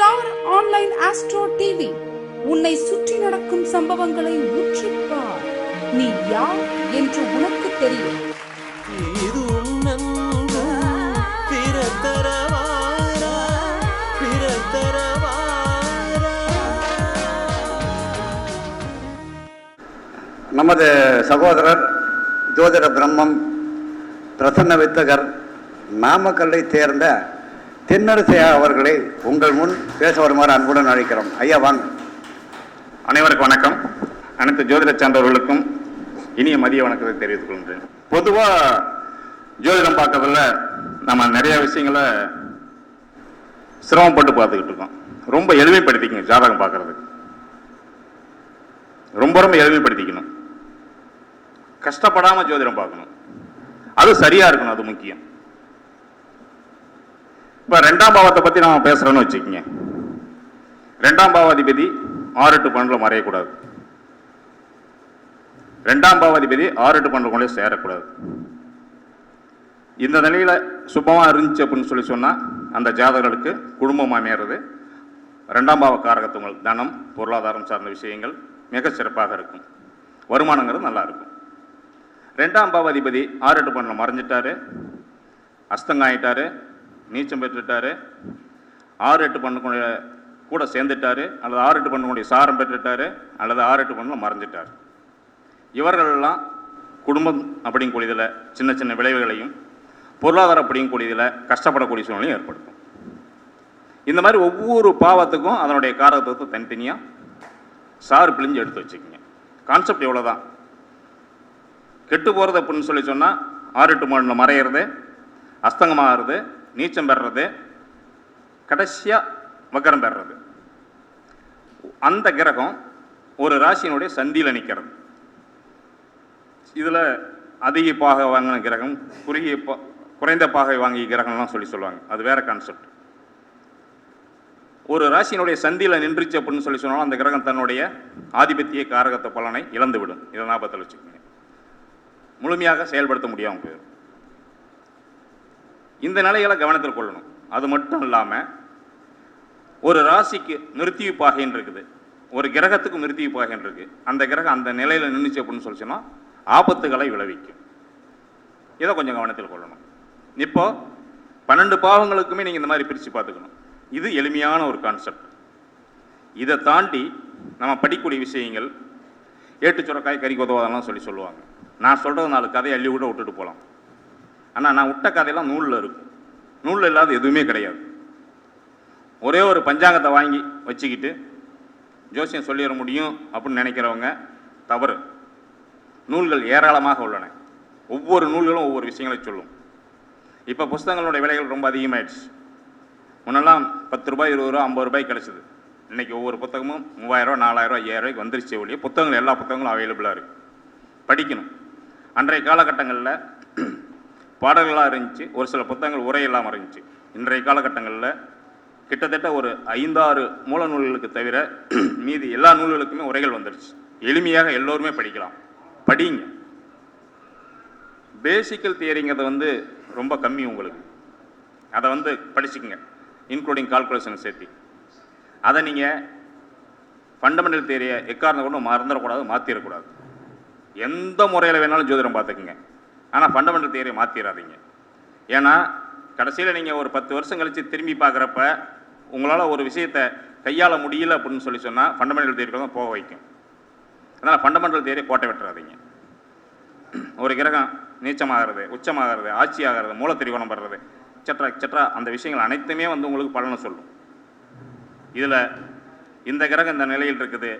Star online astro TV. உன்னை சுற்றி நடக்கும் சம்பவங்களை உற்றுப்பார் நீ யார் என்று உனக்கு தெரியும். இது உன்னன்பு பிறத்தரவாரா பிறத்தரவாரா? நமது சகோதரர் ஜோதிட பிரம்மம் பிரசன்ன வித்தகர் நாமக்கல்லை சேர்ந்த தென்னரசையா அவர்களை உங்கள் முன் பேச வருமாறு அன்புடன் அழைக்கிறோம். ஐயா வாங்க. அனைவருக்கும் வணக்கம். அனைத்து ஜோதிட சார்ந்தவர்களுக்கும் இனிய மதிய வணக்கத்தை தெரிவித்துக் கொள்கிறேன் பொதுவாக ஜோதிடம் பார்க்கறதுல நம்ம நிறைய விஷயங்களை சிரமப்பட்டு பார்த்துக்கிட்டு இருக்கோம். ரொம்ப எளிமைப்படுத்திக்கணும் ஜாதகம் பார்க்கறதுக்கு. ரொம்ப ரொம்ப எளிமைப்படுத்திக்கணும். கஷ்டப்படாமல் ஜோதிடம் பார்க்கணும். அது சரியாக இருக்கணும் அது முக்கியம். இப்போ ரெண்டாம் பாவத்தை பற்றி நம்ம பேசுகிறோன்னு வச்சுக்கோங்க. ரெண்டாம் பாவாதிபதி ஆறு எட்டு பன்னெண்டில் மறையக்கூடாது. ரெண்டாம் பாவாதிபதி ஆறு எட்டு பன்னெண்டு சேரக்கூடாது. இந்த நிலையில் சுபமாக இருந்துச்சு அப்படின்னு சொல்லி சொன்னால் அந்த ஜாதகர்களுக்கு குடும்பம் அமையிறது ரெண்டாம் பாவ காரகத்துவங்கள் தனம் பொருளாதாரம் சார்ந்த விஷயங்கள் மிக சிறப்பாக இருக்கும். வருமானங்கிறது நல்லா இருக்கும். ரெண்டாம் பாவாதிபதி ஆறு எட்டு பன்னெண்டில் மறைஞ்சிட்டாரு அஸ்தங்காயிட்டாரு நீச்சம் பெற்றுட்டாரு. ஆறு எட்டு பண்ணக்கூடிய கூட சேர்ந்துட்டாரு. அல்லது ஆறு எட்டு பண்ணக்கூடிய சாரம் பெற்றுட்டாரு. அல்லது ஆறு எட்டு பண்ணல மறைஞ்சிட்டார். இவர்களெல்லாம் குடும்பம் அப்படிங்கக்கூடியதில் சின்ன சின்ன விளைவுகளையும் பொருளாதாரம் அப்படிங்கக்கூடியதில் கஷ்டப்படக்கூடிய சூழ்நிலையும் ஏற்படுத்தும். இந்த மாதிரி ஒவ்வொரு பாவத்துக்கும் அதனுடைய காரகத்துவத்தை தனித்தனியாக சாறு பிழிஞ்சு எடுத்து வச்சுக்கோங்க. கான்செப்ட் எவ்வளோ தான் கெட்டு போகிறது அப்படின்னு சொல்லி சொன்னால் ஆறு எட்டு மணில் மறையிறது அஸ்தங்கமாகிறது நீச்சம் பெறுறது கடைசியாக மகரம் பெறுறது. அந்த கிரகம் ஒரு ராசியினுடைய சந்தியில் நிற்கிறது இதில் அதிக பாகை வாங்கின கிரகம் குறுகிய பா குறைந்த பாகை வாங்கிய கிரகம்லாம் சொல்லி சொல்லுவாங்க. அது வேற கான்செப்ட் ஒரு ராசியினுடைய சந்தியில் நின்றுச்சு அப்படின்னு சொல்லி சொன்னாலும் அந்த கிரகம் தன்னுடைய ஆதிபத்திய காரகத்தை பலனை இழந்துவிடும். இதை ஞாபகத்தில் வச்சுக்கோங்க. முழுமையாக செயல்படுத்த முடியாமல் போயிடும். இந்த நிலைகளை கவனத்தில் கொள்ளணும். அது மட்டும் இல்லாமல் ஒரு ராசிக்கு நிறுத்திவு பாகைன்னு இருக்குது. ஒரு கிரகத்துக்கு நிறுத்திவு பாகைன்னு இருக்குது அந்த கிரகம் அந்த நிலையில் நின்றுச்சு அப்படின்னு சொல்லிச்சுன்னா ஆபத்துகளை விளைவிக்கும். இதை கொஞ்சம் கவனத்தில் கொள்ளணும். இப்போது பன்னெண்டு பாவங்களுக்குமே நீங்கள் இந்த மாதிரி பிரித்து பார்த்துக்கணும். இது எளிமையான ஒரு கான்செப்ட் இதை தாண்டி நம்ம படிக்கக்கூடிய விஷயங்கள் ஏட்டு சுரக்காய் கறி கொதவாதெல்லாம் சொல்லி சொல்லுவாங்க. நான் சொல்கிறது நாலு கதையை அள்ளி கூட விட்டுட்டு போகலாம். ஆனால் நான் விட்ட கதையெல்லாம் நூலில் இருக்கும். நூலில் இல்லாத எதுவுமே கிடையாது. ஒரே ஒரு பஞ்சாங்கத்தை வாங்கி வச்சுக்கிட்டு ஜோசியம் சொல்லிட முடியும் அப்படின்னு நினைக்கிறவங்க தவறு. நூல்கள் ஏராளமாக உள்ளன. ஒவ்வொரு நூல்களும் ஒவ்வொரு விஷயங்களை சொல்லும். இப்போ புஸ்தகங்களுடைய விலைகள் ரொம்ப அதிகமாயிடுச்சு. முன்னெல்லாம் பத்து ரூபாய் இருபது ரூபா ஐம்பது ரூபாய் கிடச்சிது. இன்னைக்கு ஒவ்வொரு புத்தகமும் மூவாயிரம் நாலாயிரரூவா நாலாயிரம் ஐயாயிரம் ரூபாய்க்கு வந்துருச்சு ஒழிய புத்தகங்கள் எல்லா புத்தகங்களும் அவைலபிளாக இருக்குது படிக்கணும். அன்றைய காலகட்டங்களில் பாடல்களாக இருந்துச்சு. ஒரு சில புத்தகங்கள் உரை இல்லாமல் இருந்துச்சு. இன்றைய காலகட்டங்களில் கிட்டத்தட்ட ஒரு ஐந்தாறு மூல நூல்களுக்கு தவிர மீதி எல்லா நூல்களுக்குமே உரைகள் வந்துடுச்சு எளிமையாக எல்லோருமே படிக்கலாம். படிங்க. பேசிக்கல் தியரிங்கிறது வந்து ரொம்ப கம்மி உங்களுக்கு. அதை வந்து படிச்சுக்கோங்க. இன்க்ளூடிங் கால்குலேஷன் சேர்த்து. அதை நீங்கள் ஃபண்டமெண்டல் தியரியை எக்காரணம் கொண்டு மறந்துடக்கூடாது மாற்றிடக்கூடாது எந்த முறையில் வேணாலும் ஜோதிடம் பார்த்துக்குங்க. ஆனால் ஃபண்டமெண்டல் தியரியை மாற்றிடாதீங்க ஏன்னா கடைசியில் நீங்கள் ஒரு பத்து வருஷம் கழித்து திரும்பி பார்க்குறப்ப உங்களால் ஒரு விஷயத்தை கையாள முடியல அப்படின்னு சொல்லி சொன்னால் ஃபண்டமெண்டல் தியரிக்கு தான் போக வைக்கும். அதனால் ஃபண்டமெண்டல் தியரியை கோட்டை விட்டுறாதீங்க. ஒரு கிரகம் நீச்சமாகிறது உச்சமாகிறது ஆட்சி ஆகிறது மூலத்திரிகோணம் படுறது எக்ஸட்ரா எக்ஸட்ரா அந்த விஷயங்கள் அனைத்துமே வந்து உங்களுக்கு பலனை சொல்லும். இதில் இந்த கிரகம் இந்த நிலையில் இருக்குது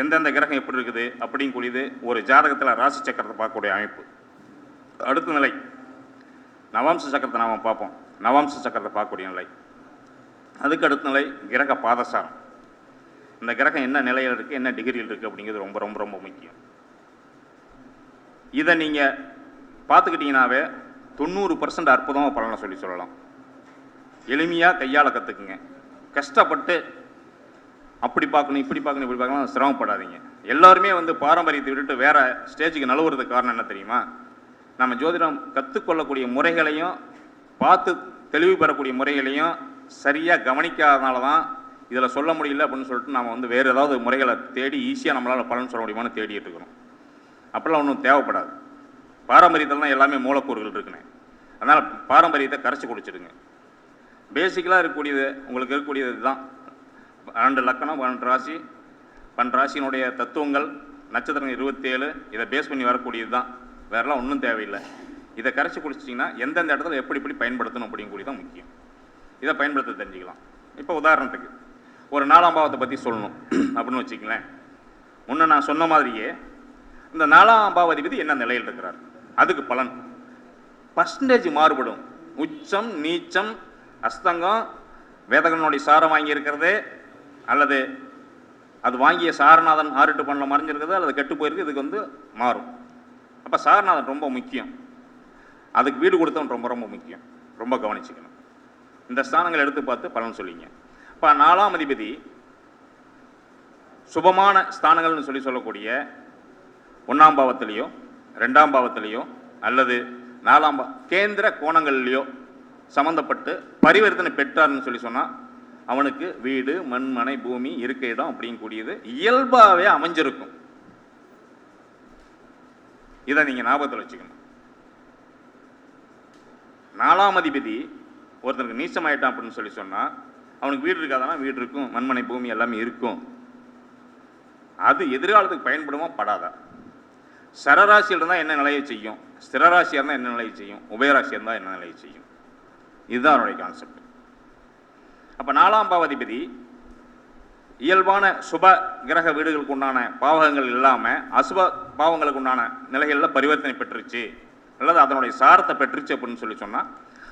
எந்தெந்த கிரகம் எப்படி இருக்குது அப்படின்னு கூடியது ஒரு ஜாதகத்தில் ராசி சக்கரத்தை பார்க்கக்கூடிய அமைப்பு. அடுத்த நிலை. நவாம்ச சக்கரத்தை நாம் பார்ப்போம். நவாம்ச சக்கரத்தை பார்க்கக்கூடிய நிலை. அதுக்கு அடுத்த நிலை கிரக பாதசாரம். இந்த கிரகம் என்ன நிலையில் இருக்குது என்ன டிகிரியில் இருக்குது அப்படிங்கிறது ரொம்ப ரொம்ப ரொம்ப முக்கியம். இதை நீங்கள் பார்த்துக்கிட்டிங்கனாவே தொண்ணூறு பர்சன்ட் அற்புதமாக பலனை சொல்லி சொல்லலாம். எளிமையாக கையால் கற்றுக்குங்க கஷ்டப்பட்டு அப்படி பார்க்கணும் இப்படி பார்க்கணும் இப்படி பார்க்கணும் சிரமப்படாதீங்க. எல்லாருமே வந்து பாரம்பரியத்தை விட்டுட்டு வேறு ஸ்டேஜுக்கு நழுவுறதுக்கு காரணம் என்ன தெரியுமா? நம்ம ஜோதிடம் கற்றுக்கொள்ளக்கூடிய முறைகளையும் பார்த்து தெளிவு பெறக்கூடிய முறைகளையும் சரியாக கவனிக்காதனால தான் இதில் சொல்ல முடியல அப்படின்னு சொல்லிட்டு நம்ம வந்து வேறு ஏதாவது முறைகளை தேடி ஈஸியாக நம்மளால் பலன் சொல்ல முடியுமான்னு தேடிட்டு இருக்கிறோம். அப்படிலாம் ஒன்றும் தேவைப்படாது. பாரம்பரியத்தில் தான் எல்லாமே மூலக்கூறுகள் இருக்குண்ணே அதனால் பாரம்பரியத்தை கரைச்சி குடிச்சிடுங்க. பேசிக்கலாக இருக்கக்கூடியது உங்களுக்கு இருக்கக்கூடியது இதுதான். பன்னெண்டு லக்கணம் பன்னெண்டு ராசி. பன்னெண்டு ராசியினுடைய தத்துவங்கள் நட்சத்திரங்கள் இருபத்தேழு. இதை பேஸ் பண்ணி வரக்கூடியது தான் வேறெல்லாம் ஒன்றும் தேவையில்லை. இதை கரைச்சி குடிச்சிட்டிங்கன்னா எந்தெந்த இடத்துல எப்படி எப்படி பயன்படுத்தணும் அப்படிங்கக்கூடியது தான் முக்கியம். இதை பயன்படுத்த தெரிஞ்சுக்கலாம். இப்போ உதாரணத்துக்கு ஒரு நாலாம் பாவத்தை பற்றி சொல்லணும் அப்படின்னு வச்சுக்கங்களேன். முன்ன நான் சொன்ன மாதிரியே இந்த நாலாம் பாவாதிபதி என்ன நிலையில் இருக்கிறார்? அதுக்கு பலன். பர்சன்டேஜ் மாறுபடும். உச்சம் நீச்சம் அஸ்தங்கம் வேதகனுடைய சாரம் வாங்கியிருக்கிறது அல்லது அது வாங்கிய சாரநாதன் ஆறுட்டு பண்ணல மறைஞ்சிருக்கிறது அல்லது கெட்டு போயிருக்கு இதுக்கு வந்து மாறும். அப்போ சாரநாதன் ரொம்ப முக்கியம். அதுக்கு வீடு கொடுத்தவன் ரொம்ப ரொம்ப முக்கியம். ரொம்ப கவனிச்சுக்கணும். இந்த ஸ்தானங்களை எடுத்து பார்த்து பலன் சொல்லிங்க. இப்போ நாலாம் அதிபதி சுபமான ஸ்தானங்கள்னு சொல்லி சொல்லக்கூடிய ஒன்றாம் பாவத்திலேயோ ரெண்டாம் பாவத்திலேயோ அல்லது நாலாம் பா கேந்திர கோணங்கள்லையோ சம்மந்தப்பட்டு பரிவர்த்தனை பெற்றார்னு சொல்லி சொன்னால் அவனுக்கு வீடு மண் மனை பூமி இருக்க இடம் அப்படிங்கக்கூடியது இயல்பாகவே அமைஞ்சிருக்கும். இதை நீங்கள் ஞாபகத்தில் வச்சுக்கணும். நாலாம் அதிபதி ஒருத்தனுக்கு நீச்சமாயிட்டான் அப்படின்னு சொல்லி சொன்னால் அவனுக்கு வீடு இருக்காதானா? வீடு இருக்கும். மண்மனை பூமி எல்லாமே இருக்கும். அது எதிர்காலத்துக்கு பயன்படுமா? படாதா. சரராசியில் இருந்தால் என்ன நிலையை செய்யும்? ஸ்திரராசியாக இருந்தால் என்ன நிலையை செய்யும்? உபயராசியாக இருந்தால் என்ன நிலையை செய்யும்? இதுதான் அவருடைய கான்செப்ட் அப்போ நாலாம் பாவாதிபதி இயல்பான சுப கிரக வீடுகளுக்கு உண்டான பாவகங்கள் இல்லாமல் அசுப பாவங்களுக்கு உண்டான நிலைகளில் பரிவர்த்தனை பெற்றுச்சு அல்லது அதனுடைய சாரத்தை பெற்றுச்சு அப்படின்னு சொல்லி சொன்னால்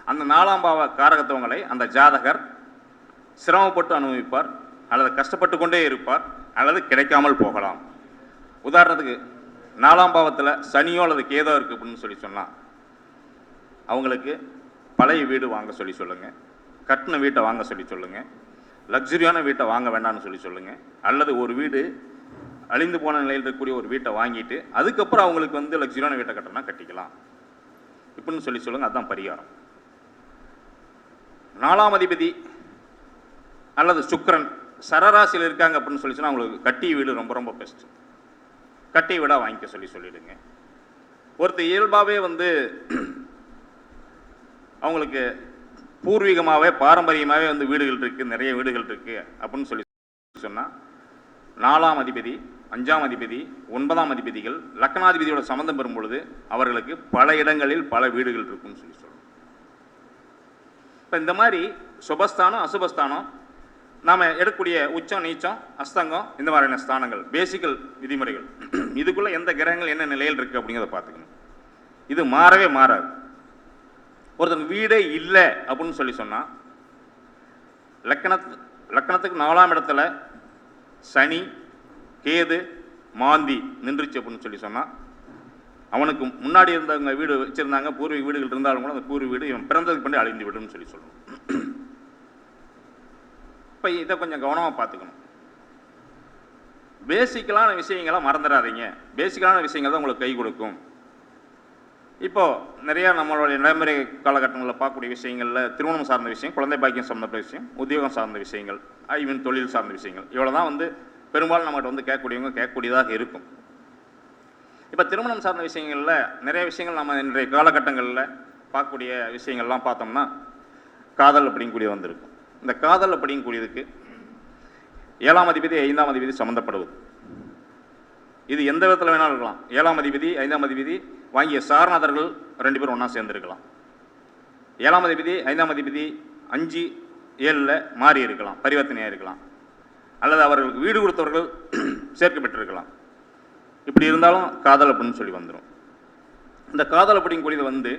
அந்த நாலாம் பாவ காரகத்துவங்களை அந்த ஜாதகர் சிரமப்பட்டு அனுபவிப்பார் அல்லது கஷ்டப்பட்டு கொண்டே இருப்பார் அல்லது கிடைக்காமல் போகலாம். உதாரணத்துக்கு நாலாம் பாவத்தில் சனியோ அல்லது கேதோ இருக்குது அப்படின்னு சொல்லி சொன்னால் அவங்களுக்கு பழைய வீடு வாங்க சொல்லி சொல்லுங்கள் கட்டின வீட்டை வாங்க சொல்லி சொல்லுங்கள் லக்ஸுரியான வீட்டை வாங்க வேண்டாம்னு சொல்லி சொல்லுங்கள் அல்லது ஒரு வீடு அழிந்து போன நிலையில் இருக்கக்கூடிய ஒரு வீட்டை வாங்கிட்டு அதுக்கப்புறம் அவங்களுக்கு வந்து லக்ஸரியான வீட்டை கட்டணும்னா கட்டிக்கலாம். இப்படின்னு சொல்லி சொல்லுங்கள் அதுதான் பரிகாரம். நாலாம் அதிபதி அல்லது சுக்கரன் சரராசியில் இருக்காங்க அப்படின்னு சொல்லி சொன்னால் அவங்களுக்கு கட்டிய வீடு ரொம்ப ரொம்ப பெஸ்ட் கட்டி வீடாக வாங்கிக்க சொல்லி சொல்லிடுங்க. ஒருத்தர் இயல்பாகவே வந்து அவங்களுக்கு பூர்வீகமாகவே பாரம்பரியமாகவே வந்து வீடுகள் இருக்குது நிறைய வீடுகள் இருக்குது அப்படின்னு சொல்லி சொன்னால் நாலாம் அதிபதி அஞ்சாம் அதிபதி ஒன்பதாம் அதிபதிகள் லக்னாதிபதியோட சம்மந்தம் பெறும் பொழுது அவர்களுக்கு பல இடங்களில் பல வீடுகள் இருக்குன்னு சொல்லி சொல்லணும் இப்போ இந்த மாதிரி சுபஸ்தானம் அசுபஸ்தானம் நாம் எடுக்கக்கூடிய உச்சம் நீச்சம் அஸ்தங்கம் இந்த மாதிரியான ஸ்தானங்கள் பேசிக்கல் விதிமுறைகள். இதுக்குள்ளே எந்த கிரகங்கள் என்ன நிலையில் இருக்குது அப்படிங்கிறத பார்த்துக்கணும். இது மாறவே மாறாது. ஒருத்தன் வீடே இல்லை அப்படின்னு சொல்லி சொன்னால் லக்கணத்து லக்கணத்துக்கு நாலாம் இடத்துல சனி கேது மாந்தி நின்றுச்சு அப்படின்னு சொல்லி சொன்னால் அவனுக்கு முன்னாடி இருந்தவங்க வீடு வச்சுருந்தாங்க பூர்வீக வீடுகள் இருந்தாலும் கூட அந்த பூர்வீக வீடு இவன் பிறந்ததுக்கு பண்ணி அழிந்து விடும்னு சொல்லி சொல்லணும் இப்போ இதை கொஞ்சம் கவனமாக பார்த்துக்கணும். பேசிக்கலான விஷயங்களை மறந்துடாதீங்க. பேசிக்கலான விஷயங்கள் தான் உங்களுக்கு கை கொடுக்கும். இப்போ நிறையா நம்மளுடைய நடைமுறை காலகட்டங்களில் பார்க்கக்கூடிய விஷயங்களில் திருமணம் சார்ந்த விஷயம் குழந்தை பாக்கியம் சார்ந்த விஷயம் உத்தியோகம் சார்ந்த விஷயங்கள் ஈவன் தொழில் சார்ந்த விஷயங்கள். இவ்வளோ தான் வந்து பெரும்பாலும் நம்மகிட்ட வந்து கேட்கக்கூடியவங்க கேட்கக்கூடியதாக இருக்கும். இப்போ திருமணம் சார்ந்த விஷயங்களில் நிறைய விஷயங்கள் நம்ம இன்றைய காலகட்டங்களில் பார்க்கக்கூடிய விஷயங்கள்லாம் பார்த்தோம்னா காதல் அப்படிங்கக்கூடிய வந்திருக்கும். இந்த காதல் அப்படிங்கக்கூடியதுக்கு ஏழாம் அதிபதி ஐந்தாம் அதிபதி சம்மந்தப்படுவது. இது எந்த விதத்தில் வேணாலும் இருக்கலாம். ஏழாம் அதிபதி ஐந்தாம் அதிபதி வாங்கிய சாரநாதர்கள் ரெண்டு பேரும் ஒன்றா சேர்ந்துருக்கலாம். ஏழாம் அதிபதி ஐந்தாம் அதிபதி அஞ்சு ஏழில் மாறி இருக்கலாம் பரிவர்த்தனையாக இருக்கலாம். அல்லது அவர்களுக்கு வீடு கொடுத்தவர்கள் சேர்க்கப்பட்டிருக்கலாம். இப்படி இருந்தாலும் காதல் அப்படின்னு சொல்லி வந்துடும் இந்த காதல் அப்படிங்கக்கூடியது வந்து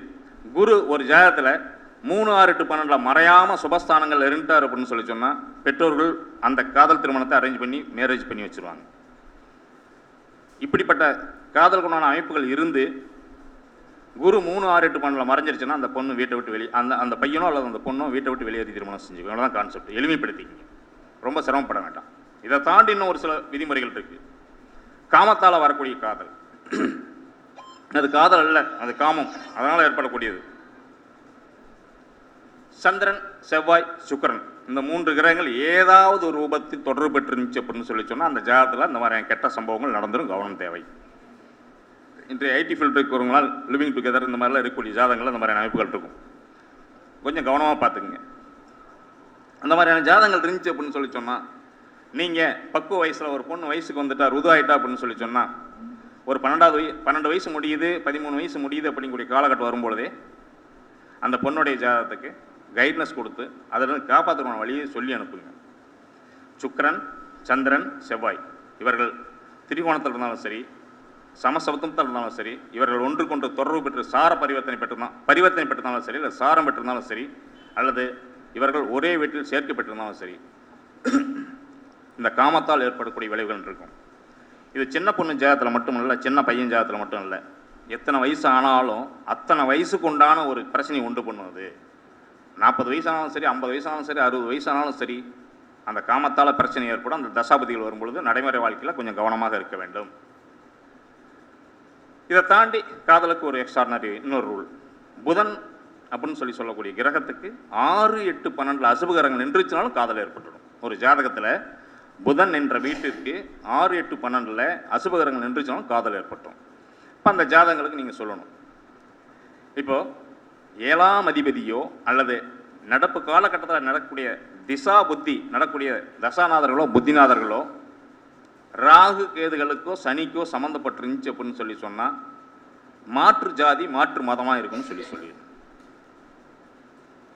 குரு ஒரு ஜாதகத்தில் மூணு ஆறு எட்டு பன்னெண்டில் மறையாமல் சுபஸ்தானங்கள் இருந்துட்டார் அப்படின்னு சொல்லி சொன்னால் பெற்றோர்கள் அந்த காதல் திருமணத்தை அரேஞ்ச் பண்ணி மேரேஜ் பண்ணி வச்சுருவாங்க. இப்படிப்பட்ட காதலுக்குண்டான அமைப்புகள் இருந்து குரு மூணு ஆறு எட்டு பன்னெண்டில் மறைஞ்சிருச்சுன்னா அந்த பொண்ணு வீட்டை விட்டு வெளியே அந்த அந்த பையனோ அல்லது அந்த பொண்ணோ வீட்டை விட்டு வெளியேறி திருமணம் செஞ்சுக்கோ இவ்வளோ தான் கான்செப்ட் எளிமைப்படுத்திக்கிங்க. ரொம்ப சிரமப்பட வேண்டாம். இதை தாண்டி இன்னும் ஒரு சில விதிமுறைகள் இருக்குது காமத்தால் வரக்கூடிய காதல். அது காதல் அல்ல அது காமம். அதனால் ஏற்படக்கூடியது. சந்திரன் செவ்வாய் சுக்கரன். இந்த மூன்று கிரகங்கள் ஏதாவது ஒரு ரூபத்தில் தொடர்பு பெற்றிருந்துச்சு அப்படின்னு சொல்லி சொன்னால் அந்த ஜாதத்தில் இந்த மாதிரியான கெட்ட சம்பவங்கள் நடந்துடும் கவனம் தேவை. இன்றைய ஐடி ஃபீல்டு இருக்கிறவங்களால் லிவிங் டுகெதர் இந்த மாதிரிலாம் இருக்கக்கூடிய ஜாதகங்கள் அந்த மாதிரியான அமைப்புகள் இருக்கும். கொஞ்சம் கவனமாக பார்த்துக்குங்க. அந்த மாதிரியான ஜாதகங்கள் இருந்துச்சு அப்படின்னு சொல்லி சொன்னால் நீங்கள் பக்குவ வயசில் ஒரு பொண்ணு வயசுக்கு வந்துட்டா ருது ஆயிட்டா அப்படின்னு சொல்லி சொன்னால் ஒரு பன்னெண்டாவது வய பன்னெண்டு வயசு முடியுது பதிமூணு வயசு முடியுது அப்படிங்கக்கூடிய காலகட்டம் வரும்பொழுதே அந்த பொண்ணுடைய ஜாதகத்துக்கு கைட்னஸ் கொடுத்து அதிலிருந்து காப்பாற்றுக்கான வழியை சொல்லி அனுப்புங்க. சுக்ரன் சந்திரன் செவ்வாய். இவர்கள் திரிகோணத்தில் இருந்தாலும் சரி சமசபத்தத்தில் இருந்தாலும் சரி இவர்கள் ஒன்றுக்கொன்று தொடர்பு பெற்று சார பரிவர்த்தனை பெற்றிருந்தால் பரிவர்த்தனை பெற்றிருந்தாலும் சரி இல்லை சாரம் பெற்றிருந்தாலும் சரி அல்லது இவர்கள் ஒரே வீட்டில் சேர்க்கப்பட்டிருந்தாலும் சரி இந்த காமத்தால் ஏற்படக்கூடிய விளைவுகள் இருக்கும். இது சின்ன பொண்ணு ஜாதத்தில் மட்டும் இல்லை சின்ன பையன் ஜாதத்தில் மட்டும் இல்லை. எத்தனை வயசு ஆனாலும் அத்தனை வயசுக்கு உண்டான ஒரு பிரச்சனை உண்டு பண்ணுவது. நாற்பது வயசானாலும் சரி ஐம்பது வயசானாலும் சரி அறுபது வயசானாலும் சரி அந்த காமத்தால் பிரச்சனை ஏற்படும். அந்த தசாபதிகள் வரும்பொழுது நடைமுறை வாழ்க்கையில் கொஞ்சம் கவனமாக இருக்க வேண்டும். இதை தாண்டி காதலுக்கு ஒரு எக்ஸ்ட்ரானரி இன்னொரு ரூல் புதன் அப்படின்னு சொல்லி சொல்லக்கூடிய கிரகத்துக்கு ஆறு எட்டு பன்னெண்டில் அசுபகரங்கள் நின்றுச்சுனாலும் காதல் ஏற்பட்டுடும். ஒரு ஜாதகத்தில் புதன் என்ற வீட்டிற்கு ஆறு எட்டு பன்னெண்டில் அசுபகரங்கள் நின்றுச்சுனாலும் காதல் ஏற்பட்டும். இப்போ அந்த ஜாதகங்களுக்கு நீங்கள் சொல்லணும். இப்போது ஏழாம் அதிபதியோ அல்லது நடப்பு காலகட்டத்தில் நடக்கக்கூடிய திசா புத்தி நடக்கக்கூடிய தசாநாதர்களோ புத்திநாதர்களோ ராகு கேதுகளுக்கோ சனிக்கோ சம்மந்தப்பட்டிருந்துச்சு அப்படின்னு சொல்லி சொன்னால் மாற்று ஜாதி மாற்று மதமாக இருக்கும்னு சொல்லி சொல்லிடு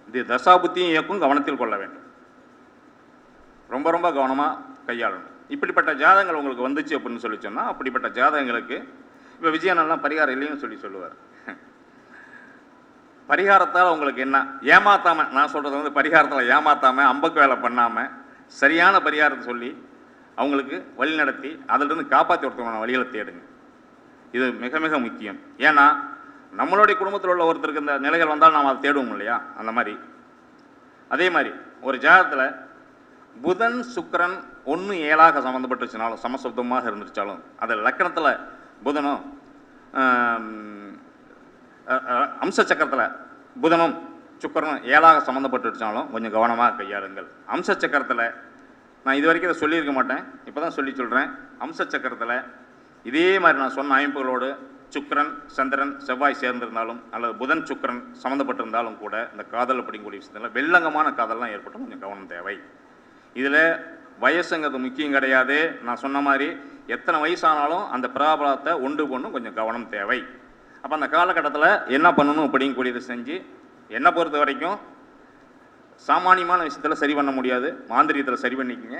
இது தசா புத்தியும் இயக்கும் கவனத்தில் கொள்ள வேண்டும். ரொம்ப ரொம்ப கவனமாக கையாளணும். இப்படிப்பட்ட ஜாதகங்கள் உங்களுக்கு வந்துச்சு அப்படின்னு சொல்லி சொன்னால் அப்படிப்பட்ட ஜாதகங்களுக்கு இப்போ விஜயனெல்லாம் பரிகாரம் இல்லைன்னு சொல்லி சொல்லுவார். பரிகாரத்தால் உங்களுக்கு என்ன? ஏமாத்தாமல் நான் சொல்கிறது வந்து பரிகாரத்தில் ஏமாத்தாமல் அம்பக்கு வேலை பண்ணாமல் சரியான பரிகாரத்தை சொல்லி அவங்களுக்கு வழி நடத்தி அதிலிருந்து காப்பாற்றி ஒருத்தவங்க வழிகளை தேடுங்க. இது மிக மிக முக்கியம். ஏன்னா நம்மளுடைய குடும்பத்தில் உள்ள ஒருத்தருக்கு இந்த நிலைகள் வந்தால் நாம் அதை தேடுவோம் இல்லையா? அந்த மாதிரி. அதே மாதிரி ஒரு ஜாதகத்தில் புதன் சுக்கரன் ஒன்று ஏழாக சம்மந்தப்பட்டுச்சுனாலும் சமசப்தமாக இருந்துச்சாலும் அது லக்கணத்தில் புதனும் அம்ச சக்கரத்தில் புதனும் சுக்கரனும் ஏழாக சம்மந்தப்பட்டுருச்சாலும் கொஞ்சம் கவனமாக கையாளுங்கள். அம்ச சக்கரத்தில் நான் இது வரைக்கும் இதை சொல்லியிருக்க மாட்டேன். இப்போ தான் சொல்லி சொல்கிறேன் அம்ச சக்கரத்தில் இதே மாதிரி நான் சொன்ன அமைப்புகளோடு சுக்கரன் சந்திரன் செவ்வாய் சேர்ந்திருந்தாலும் அல்லது புதன் சுக்கரன் சம்மந்தப்பட்டிருந்தாலும் கூட இந்த காதல் அப்படிங்கக்கூடிய விஷயத்தில் வெள்ளங்கமான காதல்லாம் ஏற்பட்டும் கொஞ்சம் கவனம் தேவை. இதில் வயசுங்கிறது முக்கியம் கிடையாது. நான் சொன்ன மாதிரி எத்தனை வயசானாலும் அந்த பிராபலத்தை ஒன்று பொண்ணும் கொஞ்சம் கவனம் தேவை. அப்போ அந்த காலகட்டத்தில் என்ன பண்ணணும் அப்படிங்கக்கூடியதை செஞ்சு என்னை பொறுத்த வரைக்கும் சாமானியமான விஷயத்தில் சரி பண்ண முடியாது. மாந்திரியத்தில் சரி பண்ணிக்கங்க.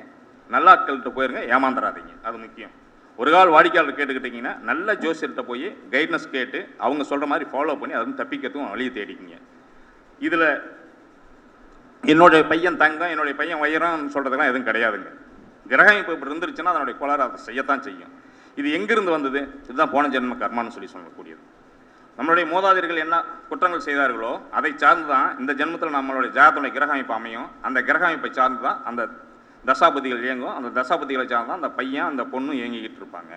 நல்ல ஆட்கள்கிட்ட போயிருங்க ஏமாந்துடாதீங்க அது முக்கியம். ஒரு கால் வாடிக்கையாளர் கேட்டுக்கிட்டிங்கன்னா நல்ல ஜோசியர்கிட்ட போய் கைட்னஸ் கேட்டு அவங்க சொல்கிற மாதிரி ஃபாலோ பண்ணி அதுவும் தப்பிக்கிறதுக்கும் வழியை தேடிக்கிங்க. இதில் என்னுடைய பையன் தங்கம் என்னுடைய பையன் உயரம்னு சொல்கிறதுலாம் எதுவும் கிடையாதுங்க. கிரகம் இப்போ இப்படி இருந்துருச்சுன்னா அதனுடைய கோளாறு அதை செய்யத்தான் செய்யும். இது எங்கேருந்து வந்தது? இதுதான் போன ஜென்ம கர்மான்னு சொல்லி சொல்லக்கூடியது. நம்மளுடைய மூதாதையர்கள் என்ன குற்றங்கள் செய்தார்களோ அதை சார்ந்து தான் இந்த ஜென்மத்தில் நம்மளுடைய ஜாதத்துடைய கிரக அமைப்பு அமையும். அந்த கிரக அமைப்பை சார்ந்து தான் அந்த தசாபதிகள் இயங்கும். அந்த தசாபதிகளை சார்ந்து தான் அந்த பையன் அந்த பொண்ணும் இயங்கிக்கிட்டு இருப்பாங்க.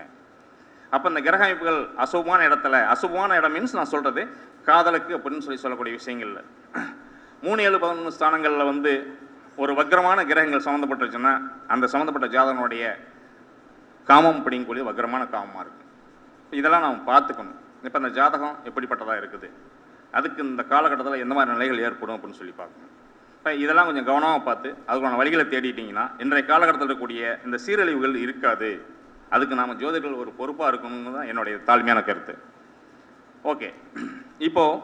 அப்போ இந்த கிரக அமைப்புகள் அசுபமான இடத்துல அசுபமான இடம் மீன்ஸ் நான் சொல்கிறது காதலுக்கு அப்படின்னு சொல்லி சொல்லக்கூடிய விஷயங்கள்ல. மூணு ஏழு பதினொன்று ஸ்தானங்களில் வந்து ஒரு வக்ரமான கிரகங்கள் சம்மந்தப்பட்டுருச்சுன்னா அந்த சம்மந்தப்பட்ட ஜாதகனுடைய காமம் அப்படிங்கக்கூடிய வக்ரமான காமமாக இருக்கும். இதெல்லாம் நாம் பார்த்துக்கணும். இப்போ அந்த ஜாதகம் எப்படிப்பட்டதாக இருக்குது? அதுக்கு இந்த காலகட்டத்தில் எந்த மாதிரி நிலைகள் ஏற்படும் அப்படின்னு சொல்லி பார்க்கணும். இப்போ இதெல்லாம் கொஞ்சம் கவனமாக பார்த்து அதுக்கான வழிகளை தேடிட்டீங்கன்னா இன்றைய காலகட்டத்தில் இருக்கக்கூடிய இந்த சீரழிவுகள் இருக்காது. அதுக்கு நாம் ஜோதிடர்கள் ஒரு பொறுப்பாக இருக்கணும்னு தான் என்னுடைய தாழ்மையான கருத்து. ஓகே. இப்போது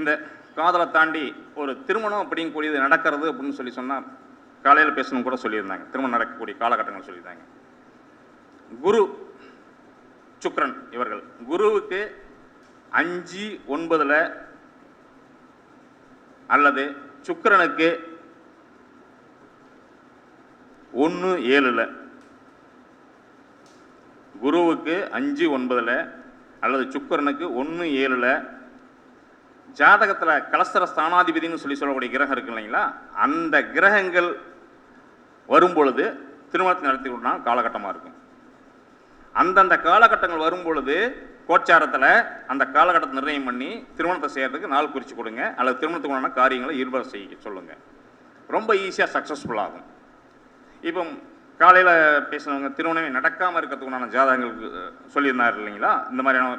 இந்த காதலை தாண்டி ஒரு திருமணம் அப்படிங்கக்கூடியது நடக்கிறது அப்படின்னு சொல்லி சொன்னால் காலையில் பேசணும் கூட சொல்லியிருந்தாங்க. திருமணம் நடக்கக்கூடிய காலகட்டங்கள் சொல்லியிருந்தாங்க. குரு சுக்ரன் இவர்கள். குருவுக்கு அஞ்சு ஒன்பதில் அல்லது சுக்கிரனுக்கு ஒன்று ஏழில். குருவுக்கு அஞ்சு ஒன்பதில் அல்லது சுக்கிரனுக்கு ஒன்று ஏழில். ஜாதகத்தில் கலசர ஸ்தானாதிபதினு சொல்லி சொல்லக்கூடிய கிரகம் இருக்கு இல்லைங்களா? அந்த கிரகங்கள் வரும்பொழுது திருமணத்தை நடத்தி விடனா காலகட்டமாக இருக்கும். அந்தந்த காலகட்டங்கள் வரும் பொழுது கோச்சாரத்தில் அந்த காலகட்டத்தை நிர்ணயம் பண்ணி திருமணத்தை செய்கிறதுக்கு நாள் குறித்து கொடுங்க அல்லது திருமணத்துக்குண்டான காரியங்களை ஈடுபட செய்ய சொல்லுங்கள் ரொம்ப ஈஸியாக சக்ஸஸ்ஃபுல் ஆகும். இப்போ காலையில் பேசினவங்க திருமணமே நடக்காமல் இருக்கிறதுக்குண்டான ஜாதகங்களுக்கு சொல்லியிருந்தார் இல்லைங்களா? இந்த மாதிரியான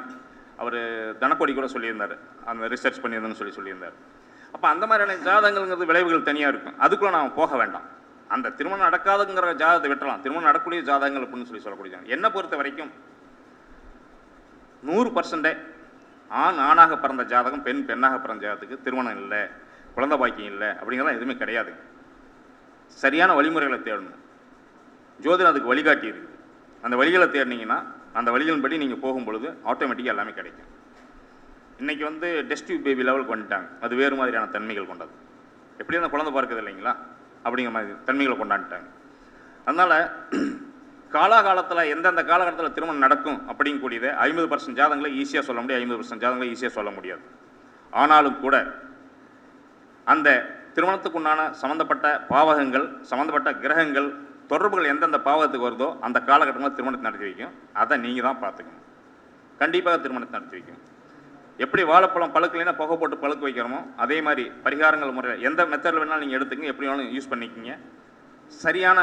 அவர் தனக்கொடி கூட சொல்லியிருந்தார். அந்த ரிசர்ச் பண்ணியிருந்தேன்னு சொல்லி சொல்லியிருந்தார். அப்போ அந்த மாதிரியான ஜாதகங்கள்ங்கிறது விளைவுகள் தனியாக இருக்கும். அதுக்குள்ளே நாம் போக வேண்டாம். அந்த திருமணம் நடக்காதுங்கிற ஜாதகத்தை வெட்டலாம். திருமணம் நடக்கக்கூடிய ஜாதகங்கள் அப்படின்னு சொல்லி சொல்லக்கூடிய என்னை பொறுத்த வரைக்கும் நூறு பர்சன்டே ஆண் ஆணாக பிறந்த ஜாதகம் பெண் பெண்ணாக பிறந்த ஜாதகத்துக்கு திருமணம் இல்லை குழந்தை பாக்கியம் இல்லை அப்படிங்கிறதெல்லாம் எதுவுமே கிடையாது. சரியான வழிமுறைகளை தேடணும். ஜோதிடம் அதுக்கு வழிகாட்டி இருக்குது அந்த வழிகளை தேடினீங்கன்னா அந்த வழிகளின்படி நீங்கள் போகும் பொழுது ஆட்டோமேட்டிக்காக எல்லாமே கிடைக்கும். இன்றைக்கி வந்து டெஸ்டிவ் பேபி லெவலுக்கு வந்துட்டாங்க அது வேறு மாதிரியான தன்மைகள் கொண்டது. எப்படி அந்த குழந்தை பார்க்குறது இல்லைங்களா? அப்படிங்கிற மாதிரி தன்மைகளை கொண்டாந்துட்டாங்க. அதனால் காலாகாலத்தில் எந்தெந்த காலகட்டத்தில் திருமணம் நடக்கும் அப்படிங்கக்கூடியதை ஐம்பது பர்சன்ட் ஜாதகங்களை ஈஸியாக சொல்ல முடியும். ஐம்பது பர்சன்ட் ஜாதங்களை ஈஸியாக சொல்ல முடியாது. ஆனாலும் கூட அந்த திருமணத்துக்குண்டான சம்மந்தப்பட்ட பாவகங்கள் சம்மந்தப்பட்ட கிரகங்கள் தொடர்புகள் எந்தெந்த பாவகத்துக்கு வருதோ அந்த காலகட்டங்களில் திருமணத்தை நடத்தி வைக்கும். அதை நீங்கள் தான் பார்த்துக்கணும். கண்டிப்பாக திருமணத்தை நடத்தி வைக்கும் எப்படி வாழைப்பழம் பழுக்கலைன்னா புகை போட்டு பழுக்க வைக்கிறோமோ அதே மாதிரி பரிகாரங்கள் முறையில் எந்த மெத்தடில் வேணாலும் நீங்கள் எடுத்துங்க எப்படி வேணாலும் யூஸ் பண்ணிக்கிங்க. சரியான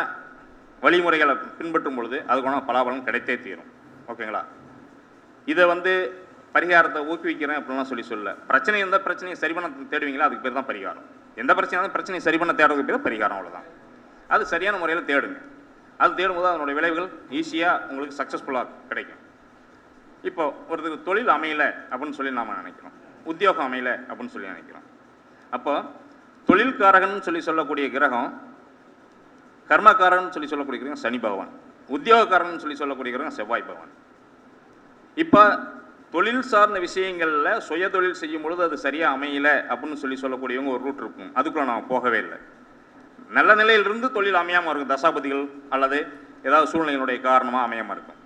வழிமுறைகளை பின்பற்றும் பொழுது அதுக்கான பலாபலம் கிடைத்தே தீரும். ஓகேங்களா? இதை வந்து பரிகாரத்தை ஊக்குவிக்கிறேன் அப்படின்லாம் சொல்லி சொல்ல பிரச்சனை எந்த பிரச்சனையை சரி பண்ண தேடுவீங்களோ? அதுக்கு பேர் தான் பரிகாரம். எந்த பிரச்சனையாலும் பிரச்சனையை சரி பண்ண தேடுறதுக்கு பேர் பரிகாரம் அவ்வளோதான் அது சரியான முறையில் தேடுங்க. அது தேடும்போது அதனுடைய விளைவுகள் ஈஸியாக உங்களுக்கு சக்ஸஸ்ஃபுல்லாக கிடைக்கும். இப்போ ஒருத்தருக்கு தொழில் அமையல அப்படின்னு சொல்லி நாம் நினைக்கிறோம். உத்தியோகம் அமையல அப்படின்னு சொல்லி நினைக்கிறோம். அப்போ தொழில்காரகன் சொல்லி சொல்லக்கூடிய கிரகம் கர்மக்காரன் சொல்லி சொல்லக்கூடிய கிரகம் சனி பகவான். உத்தியோகக்காரன் சொல்லி சொல்லக்கூடிய கிரகம் செவ்வாய் பகவான். இப்போ தொழில் சார்ந்த விஷயங்களில் சுய தொழில் செய்யும் பொழுது அது சரியாக அமையல அப்படின்னு சொல்லி சொல்லக்கூடியவங்க ஒரு ரூட் இருக்கும். அதுக்குள்ளே நான் போகவே இல்லை. நல்ல நிலையிலிருந்து தொழில் அமையாமல் இருக்கும். தசாபதிகள் அல்லது ஏதாவது சூழ்நிலையினுடைய காரணமாக அமையாமல் இருக்கும்.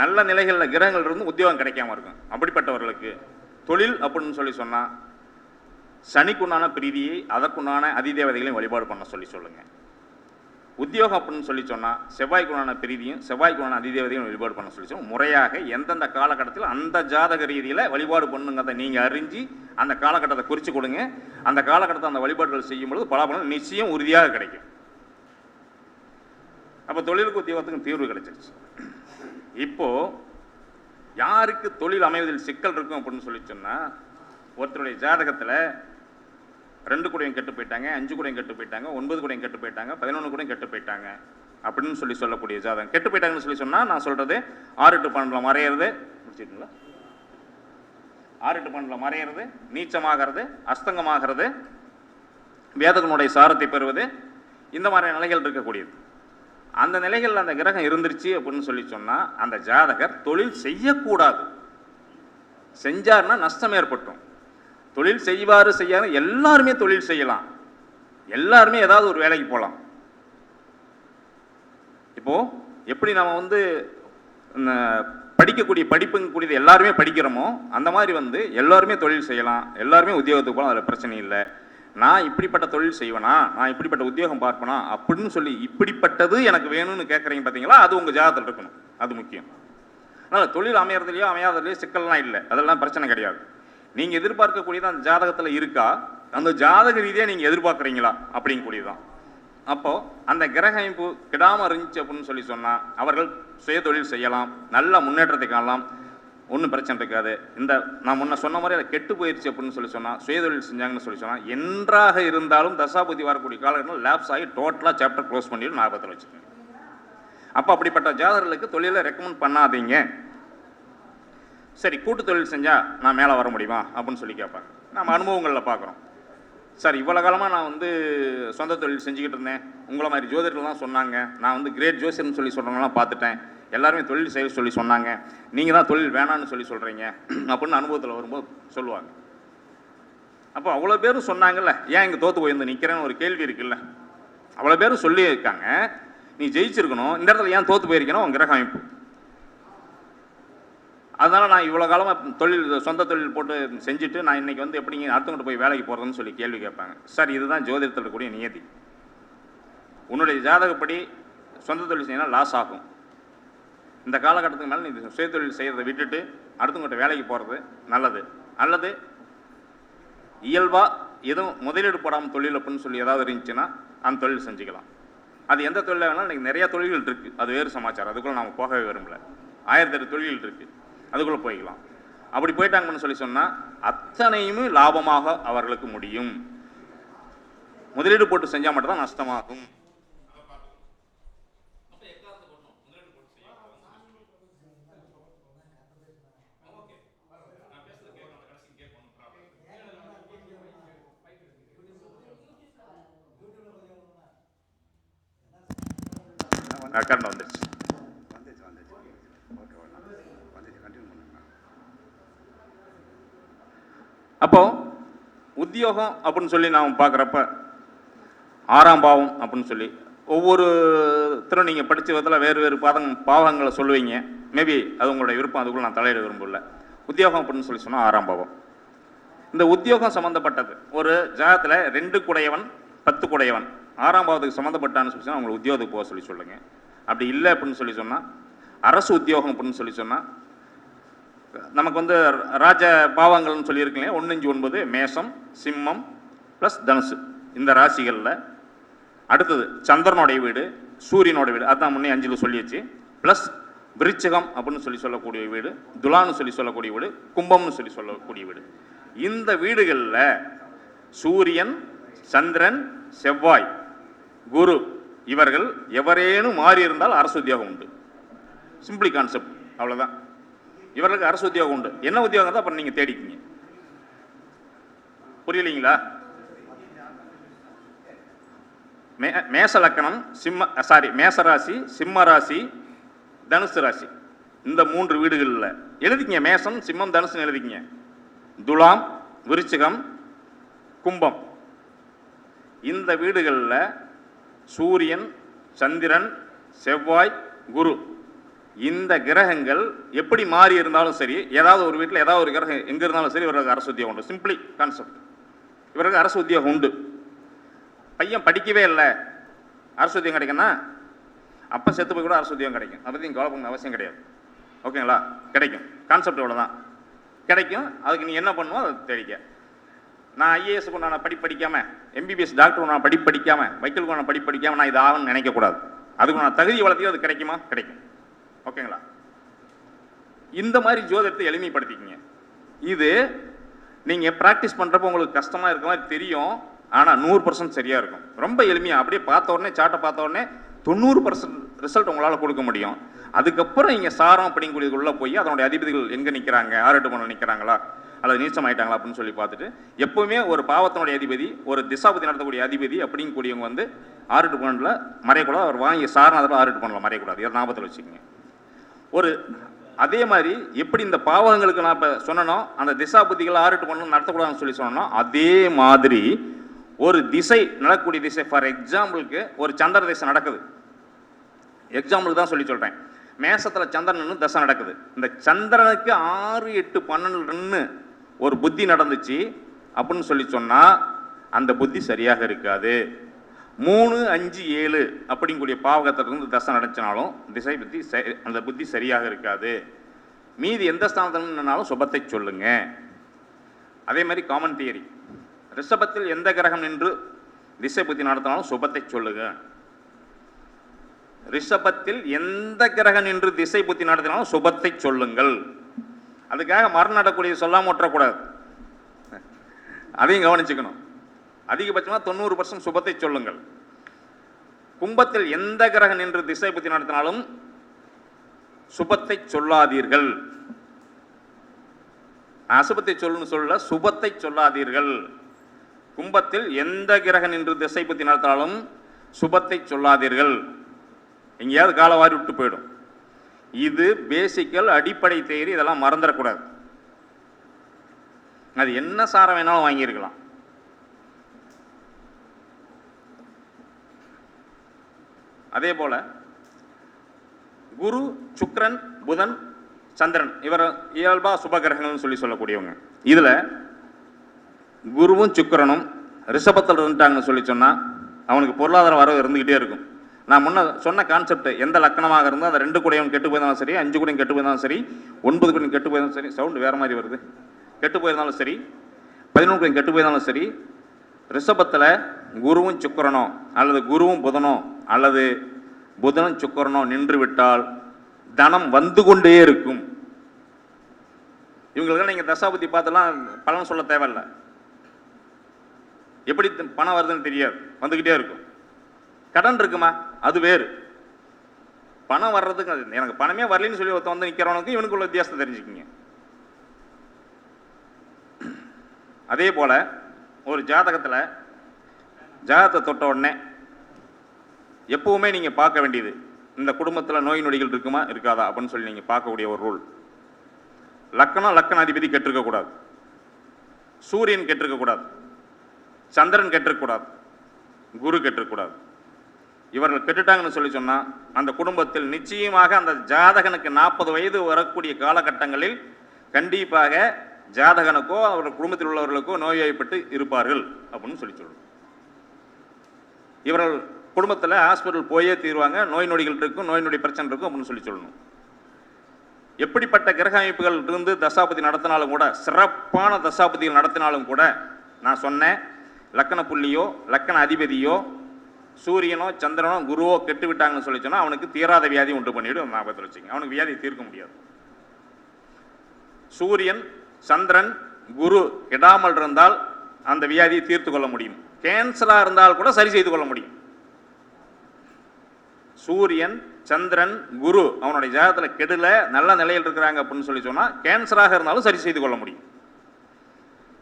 நல்ல நிலைகளில் கிரகங்கள் இருந்து உத்தியோகம் கிடைக்காம இருக்கும். அப்படிப்பட்டவர்களுக்கு தொழில் அப்படின்னு சொல்லி சொன்னால் சனிக்குண்டான பிரீதியை அதற்குண்டான அதிதேவதைகளையும் வழிபாடு பண்ண சொல்லி சொல்லுங்கள் உத்தியோகம் அப்படின்னு சொல்லி சொன்னால் செவ்வாய்க்குண்டான பிரீதியும் செவ்வாய்க்குண்டான அதிதேவதையும் வழிபாடு பண்ண சொல்லி சொல்லுங்க முறையாக எந்தெந்த காலகட்டத்தில் அந்த ஜாதக ரீதியில் வழிபாடு பண்ணுங்கிறத நீங்கள் அறிஞ்சு அந்த காலகட்டத்தை குறித்து கொடுங்க. அந்த காலகட்டத்தை அந்த வழிபாடுகள் செய்யும் பொழுது பலாபலம் நிச்சயம் உறுதியாக கிடைக்கும். அப்போ தொழிலுக்கு உத்தியோகத்துக்கும் தீர்வு கிடைச்சிருச்சு. இப்போ யாருக்கு தொழில் அமைவதில் சிக்கல் இருக்கும் அப்படின்னு சொல்லி சொன்னால் ஒருத்தருடைய ஜாதகத்தில் ரெண்டு கூடையும் கெட்டு போயிட்டாங்க அஞ்சு கூடையும் கெட்டு போயிட்டாங்க ஒன்பது கூடையும் கெட்டு போயிட்டாங்க பதினொன்று கூடையும் கெட்டு போயிட்டாங்க அப்படின்னு சொல்லி சொல்லக்கூடிய ஜாதகம். கெட்டு போயிட்டாங்கன்னு சொல்லி சொன்னால் நான் சொல்கிறது ஆறு எட்டு பன்னெண்டில் மறையிறது முடிச்சிட்டுங்களா ஆறு எட்டு பன்னெண்டில் மறையிறது நீச்சமாகிறது அஸ்தங்கமாகிறது வேதகனுடைய சாரத்தை பெறுவது இந்த மாதிரி நிலைகள் இருக்கக்கூடியது. அந்த நிலைகளில் அந்த கிரகம் இருந்துருச்சு அப்படின்னு சொல்லி சொன்னால் அந்த ஜாதகர் தொழில் செய்யக்கூடாது. செஞ்சார்னா நஷ்டம் ஏற்பட்டும். தொழில் செய்வார் செய்யாரு எல்லாருமே தொழில் செய்யலாம். எல்லாருமே ஏதாவது ஒரு வேலைக்கு போகலாம் இப்போது எப்படி நம்ம வந்து இந்த படிக்கக்கூடிய படிப்புங்க கூடியது எல்லாருமே படிக்கிறோமோ அந்த மாதிரி வந்து எல்லாருமே தொழில் செய்யலாம். எல்லாருமே உத்தியோகத்துக்கு போகலாம் அதில் பிரச்சனை இல்லை. நான் இப்படிப்பட்ட தொழில் செய்வேனா? நான் இப்படிப்பட்ட உத்தியோகம் பார்ப்பனா? அப்படின்னு சொல்லி இப்படிப்பட்டது எனக்கு வேணும்னு கேட்குறீங்க பார்த்தீங்களா? அது உங்கள் ஜாதகத்தில் இருக்கணும். அது முக்கியம். அதனால் தொழில் அமையறதுலையோ அமையாததுலையோ சிக்கல்லாம் இல்லை. அதெல்லாம் பிரச்சனை கிடையாது. நீங்கள் எதிர்பார்க்கக்கூடியது அந்த ஜாதகத்தில் இருக்கா? அந்த ஜாதக ரீதியாக நீங்கள் எதிர்பார்க்குறீங்களா? அப்படிங்கக்கூடியதுதான் அப்போது அந்த கிரக அமைப்பு கிடாமல் இருந்துச்சு அப்படின்னு சொல்லி சொன்னால் அவர்கள் சுய தொழில் செய்யலாம். நல்ல முன்னேற்றத்தை காணலாம். ஒன்றும் பிரச்சனை இருக்காது. இந்த நான் முன்ன சொன்ன மாதிரி அதை கெட்டு போயிடுச்சு அப்படின்னு சொல்லி சொன்னால் சுயதொழில் செஞ்சாங்கன்னு சொல்லி சொன்னால் என்றாக இருந்தாலும் தசாபதி வரக்கூடிய காலகட்டத்தில் லேப்ஸ் ஆகி டோட்டலாக சாப்டர் க்ளோஸ் பண்ணிட்டு ஞாபகத்தில் வச்சுக்கோங்க. அப்போ அப்படிப்பட்ட ஜாதகர்களுக்கு தொழிலை ரெக்கமெண்ட் பண்ணாதீங்க. சரி கூட்டு தொழில் செஞ்சால் நான் மேலே வர முடியுமா அப்படின்னு சொல்லி கேட்பாங்க. நம்ம அனுபவங்களில் பார்க்குறோம். சார் இவ்வளோ காலமாக நான் வந்து சொந்த தொழில் செஞ்சுக்கிட்டு இருந்தேன். உங்களை மாதிரி ஜோதிடர்லாம் சொன்னாங்க. நான் வந்து கிரேட் ஜோசியர்னு சொல்லி சொல்கிறவங்களாம் பார்த்துட்டேன். எல்லாருமே தொழில் செய்ய சொல்லி சொன்னாங்க. நீங்கள் தான் தொழில் வேணான்னு சொல்லி சொல்கிறீங்க அப்படின்னு அனுபவத்தில் வரும்போது சொல்லுவாங்க. அப்போ அவ்வளோ பேரும் சொன்னாங்கல்ல ஏன் இங்கே தோற்று போயிருந்து நிற்கிறேன்னு ஒரு கேள்வி இருக்குல்ல. அவ்வளோ பேரும் சொல்லியிருக்காங்க. நீ ஜெயிச்சிருக்கணும். இந்த இடத்துல ஏன் தோற்று போயிருக்கணும் உன் கிரக அமைப்பு. அதனால் நான் இவ்வளோ காலமாக தொழில் சொந்த தொழில் போட்டு செஞ்சுட்டு நான் இன்னைக்கு வந்து எப்படிங்க அடுத்தவங்கிட்ட போய் வேலைக்கு போகிறதுன்னு சொல்லி கேள்வி கேட்பாங்க. சார் இதுதான் ஜோதிடத்தில் இருக்கக்கூடிய நியதி. உன்னுடைய ஜாதகப்படி சொந்த தொழில் செய்யணும் லாஸ் ஆகும். இந்த காலகட்டத்துக்கு மேலே நீ சுயதொழில் செய்கிறத விட்டுட்டு அடுத்தவங்ககிட்ட வேலைக்கு போகிறது நல்லது. அல்லது இயல்பாக எதுவும் முதலீடு போடாமல் தொழில் அப்படின்னு சொல்லி ஏதாவது இருந்துச்சுன்னா அந்த தொழில் செஞ்சுக்கலாம். அது எந்த தொழிலாக வேணாலும் இன்றைக்கி நிறையா தொழில்கள் இருக்குது அது வேறு சமாச்சாரம். அதுக்குள்ளே நம்ம போகவே விரும்பல. ஆயிரத்தி எட்டு தொழில்கள் இருக்குது அதுக்குள்ளே போய்க்கலாம். அப்படி போயிட்டாங்கன்னு சொல்லி சொன்னால் அத்தனையுமே லாபமாக அவர்களுக்கு முடியும். முதலீடு போட்டு செஞ்சால் மட்டும்தான் நஷ்டமாகும். கரண்ட் வந்துடுச்சு வந்துச்சு அப்போ உத்தியோகம் அப்படின்னு சொல்லி நாம் பார்க்குறப்ப ஆறாம் பாவம் அப்படின்னு சொல்லி ஒவ்வொருத்தரும் நீங்கள் படித்த விதத்தில் வேறு வேறு பாதம் பாவங்களை சொல்லுவீங்க. மேபி அது உங்களுடைய விருப்பம் அதுக்குள்ளே நான் தலையிட விரும்பல உத்தியோகம் அப்படின்னு சொல்லி சொன்னால் ஆறாம் பாவம். இந்த உத்தியோகம் சம்மந்தப்பட்டது ஒரு ஜாதத்தில் ரெண்டு குடையவன் பத்து குடையவன். ஆறாம் பாவத்துக்கு சம்மந்தப்பட்டான்னு சொல்லி சொன்னால் அவங்களை உத்தியோகத்துக்கு போக சொல்லி சொல்லுங்கள் அப்படி இல்லை அப்படின்னு சொல்லி சொன்னால் அரசு உத்தியோகம் அப்படின்னு சொல்லி சொன்னால் நமக்கு வந்து ராஜ பாவங்கள்னு சொல்லியிருக்கீங்க ஒன்று அஞ்சு ஒன்பது மேஷம் சிம்மம் ப்ளஸ் தனுசு. இந்த ராசிகளில் அடுத்தது சந்திரனுடைய வீடு சூரியனோட வீடு அதான் முன்னே அஞ்சில் சொல்லியாச்சு. ப்ளஸ் விருச்சகம் அப்படின்னு சொல்லி சொல்லக்கூடிய வீடு துலான்னு சொல்லி சொல்லக்கூடிய வீடு கும்பம்னு சொல்லி சொல்லக்கூடிய வீடு. இந்த வீடுகளில் சூரியன் சந்திரன் செவ்வாய் குரு இவர்கள் எவரேனும் மாறி இருந்தால் அரசு உத்தியோகம் உண்டு. சிம்பிளி கான்செப்ட் அவ்வளோதான் இவர்களுக்கு அரசு உத்தியோகம் உண்டு. என்ன உத்தியோகம் தான் அப்புறம் நீங்கள் தேடிக்கிங்க. புரியலைங்களா? மே மேச லக்கணம் சிம்ம சாரி மேச ராசி சிம்ம ராசி தனுசு ராசி. இந்த மூன்று வீடுகளில் எழுதிக்கங்க. மேசம் சிம்மம் தனுசுன்னு எழுதிக்கங்க. துலாம் விருச்சிகம் கும்பம். இந்த வீடுகளில் சூரியன் சந்திரன் செவ்வாய் குரு. இந்த கிரகங்கள் எப்படி மாறி இருந்தாலும் சரி ஏதாவது ஒரு வீட்டில் ஏதாவது ஒரு கிரகம் எங்கே இருந்தாலும் சரி இவருக்கு அரசு உத்தியோகம் உண்டு. சிம்பிளி கான்செப்ட் இவருக்கு அரசு உத்தியோகம் உண்டு. பையன் படிக்கவே இல்லை. அரசு உத்தியோகம் கிடைக்குன்னா அப்போ செத்து போய் கூட அரசு உத்தியோகம் கிடைக்கும். அதை பற்றி கவலை பண்ண அவசியம் கிடையாது. ஓகேங்களா கிடைக்கும். கான்செப்ட் இவ்வளோ கிடைக்கும். அதுக்கு நீ என்ன பண்ணுவோ அதை தெரிவிக்க நான் ஐஏஎஸ் நான் படி படிக்காமல் எம்பிபிஎஸ் டாக்டர் நான் படி படிக்காமல் வைக்கலுக்கு நான் படி படிக்காமல் நான் இது ஆகும்னு நினைக்கக்கூடாது. அதுக்கு நான் தகுதி வளர்த்தியோ அது கிடைக்குமா? கிடைக்கும். ஓகேங்களா? இந்த மாதிரி ஜோதிடத்தை எளிமைப்படுத்திக்கிங்க. இது நீங்கள் ப்ராக்டிஸ் பண்ணுறப்போ உங்களுக்கு கஷ்டமாக இருக்க மாதிரி தெரியும். ஆனால் நூறு பர்சன்ட் சரியாக இருக்கும். ரொம்ப எளிமையாக அப்படியே பார்த்த உடனே சாட்டை பார்த்த உடனே தொண்ணூறு பர்சன்ட் ரிசல்ட் உங்களால் கொடுக்க முடியும். அதுக்கப்புறம் நீங்கள் சாரம் அப்படிங்கக்கூடியதுக்குள்ளே போய் அதனுடைய அதிபதிகள் எங்கே நிற்கிறாங்க ஆறு எட்டு பண்ண நிற்கிறாங்களா அல்லது நீச்சம் ஆயிட்டாங்களா அப்படின்னு சொல்லி பார்த்துட்டு எப்பவுமே ஒரு பாவத்தினுடைய அதிபதி ஒரு திசாபதி நடத்தக்கூடிய அதிபதி அப்படிங்கக்கூடியவங்க வந்து ஆறு எட்டு பன்னெண்டில் மறையக்கூடாது. அவர் வாங்கி சாரம் அதில் ஆறு பண்ணலாம் மறையக்கூடாது. இதை ஞாபகத்தில் வச்சுக்கோங்க. ஒரு அதே மாதிரி எப்படி இந்த பாவகங்களுக்கு நான் இப்போ சொன்னனோ அந்த திசாபுத்திகளை ஆறுட்டு பண்ணணும் நடத்தக்கூடாதுன்னு சொல்லி சொன்னோம் அதே மாதிரி ஒரு திசை நடக்கக்கூடிய திசை ஃபார் எக்ஸாம்பிளுக்கு ஒரு சந்திர திசை நடக்குது. எக்ஸாம்பிளுக்கு தான் சொல்லி சொல்கிறேன் மேசத்தில் சந்திரன் தசை நடக்குது. இந்த சந்திரனுக்கு ஆறு எட்டு பன்னெண்டுன்னு ஒரு புத்தி நடந்துச்சு அப்படின்னு சொல்லி சொன்னால் அந்த புத்தி சரியாக இருக்காது. மூணு அஞ்சு ஏழு அப்படிங்கக்கூடிய பாவகத்திலிருந்து தசை நடச்சினாலும் திசை புத்தி அந்த புத்தி சரியாக இருக்காது. மீதி எந்த ஸ்தானத்தினாலும் சுபத்தை சொல்லுங்க. அதே மாதிரி காமன் தியரி ரிஷபத்தில் எந்த கிரகம் நின்று திசை புத்தி நடத்தினாலும் சுபத்தை சொல்லுங்க. ரிஷபத்தில் எந்த கிரகம் நின்று திசை புத்தி நடத்தினாலும் சுபத்தை சொல்லுங்கள். அதுக்காக மரம் நடக்கூடிய சொல்லாம அதையும் கவனிச்சுக்கணும். அதிகபட்சமாக தொண்ணூறு பர்சன்ட் சுபத்தை சொல்லுங்கள். கும்பத்தில் எந்த கிரகம் நின்று திசை புத்தி நடத்தினாலும் சுபத்தை சொல்லாதீர்கள். அசுபத்தை சொல்லுன்னு சொல்ல சுபத்தை சொல்லாதீர்கள். கும்பத்தில் எந்த கிரகம் நின்று திசை புத்தி நடத்தினாலும் சுபத்தை சொல்லாதீர்கள். எங்கேயாவது காலவாரி விட்டு போயிடும். இது பேசிக்கல் அடிப்படை தேரி இதெல்லாம் மறந்துடக்கூடாது. அது என்ன சாரம் வேணாலும் வாங்கியிருக்கலாம். அதே போல குரு சுக்ரன் புதன் சந்திரன் இவர் இயல்பா சுபகிரகங்கள்னு சொல்லி சொல்லக்கூடியவங்க. இதில் குருவும் சுக்கரனும் ரிஷபத்தில் இருந்துட்டாங்கன்னு சொல்லி சொன்னால் அவனுக்கு பொருளாதார வரவு இருந்துக்கிட்டே இருக்கும். நான் முன்ன சொன்ன கான்செப்ட் எந்த லக்கணமாக இருந்தால் அந்த ரெண்டு கூடையும் கெட்டு போயிருந்தாலும் சரி அஞ்சு கூடையும் கெட்டு போயிருந்தாலும் சரி ஒன்பது கூடையும் கெட்டு போயிருந்தாலும் சரி சவுண்டு வேறு மாதிரி வருது. கெட்டு போயிருந்தாலும் சரி பதினொன்று கூடையும் கெட்டு போயிருந்தாலும் சரி ரிஷபத்தில் குருவும் சுக்கரனோ அல்லது குருவும் புதனோ அல்லது புதனும் சுக்கரனோ நின்று விட்டால் தனம் வந்து கொண்டே இருக்கும். இவங்களுக்கெல்லாம் நீங்கள் தசாபதி பார்த்தெல்லாம் பலன் சொல்ல தேவையில்ல. எப்படி பணம் வருதுன்னு தெரியாது வந்துக்கிட்டே இருக்கும். கடன் இருக்குமா? அது வேறு. பணம் வர்றதுக்கு அது எனக்கு பணமே வரலைன்னு சொல்லி ஒருத்த வந்து நிற்கிறவனுக்கு இவனுக்குள்ள வித்தியாசத்தை தெரிஞ்சுக்கிங்க. அதே போல ஒரு ஜாதகத்தில் ஜாதகத்தை தொட்ட உடனே எப்பவுமே நீங்கள் பார்க்க வேண்டியது இந்த குடும்பத்தில் நோய் நொடிகள் இருக்குமா இருக்காதா அப்படின்னு சொல்லி நீங்கள் பார்க்கக்கூடிய ஒரு ரூல் லக்கணம் லக்கண அதிபதி கெட்டிருக்கக்கூடாது சூரியன் கெட்டிருக்கக்கூடாது சந்திரன் கெட்டிருக்கக்கூடாது குரு கெட்டிருக்கக்கூடாது இவர்கள் கெட்டுட்டாங்கன்னு சொல்லி சொன்னால் அந்த குடும்பத்தில் நிச்சயமாக அந்த ஜாதகனுக்கு நாற்பது வயது வரக்கூடிய காலகட்டங்களில் கண்டிப்பாக ஜாதகனுக்கோ அவர் குடும்பத்தில் உள்ளவர்களுக்கோ நோய்வாய்ப்பட்டு இருப்பார்கள் அப்படின்னு சொல்லி சொல்லணும் இவர்கள் குடும்பத்தில் ஹாஸ்பிட்டல் போயே தீருவாங்க நோய் நொடிகள் இருக்கும் நோய் நொடி பிரச்சனை இருக்கும் அப்படின்னு சொல்லி சொல்லணும். எப்படிப்பட்ட கிரக அமைப்புகள் இருந்து தசாபதி நடத்தினாலும் கூட சிறப்பான தசாபதிகள் நடத்தினாலும் கூட நான் சொன்னேன் லக்கண புள்ளியோ லக்கண அதிபதியோ சூரியனோ சந்திரனோ குருவோ கெட்டு விட்டாங்கன்னு சொல்லி சொன்னால் அவனுக்கு தீராத வியாதி உண்டு பண்ணிவிடும் ஞாபகத்தில் வச்சுங்க அவனுக்கு வியாதி தீர்க்க முடியாது. சூரியன் சந்திரன் குரு கெடாமல் இருந்தால் அந்த வியாதியை தீர்த்து கொள்ள முடியும். கேன்சரா இருந்தால் கூட சரி செய்து கொள்ள முடியும். சூரியன் சந்திரன் குரு அவனுடைய ஜாதகத்தில் கெடுல நல்ல நிலையில் இருக்கிறாங்க அப்படின்னு சொல்லி சொன்னால் கேன்சராக இருந்தாலும் சரி செய்து கொள்ள முடியும்.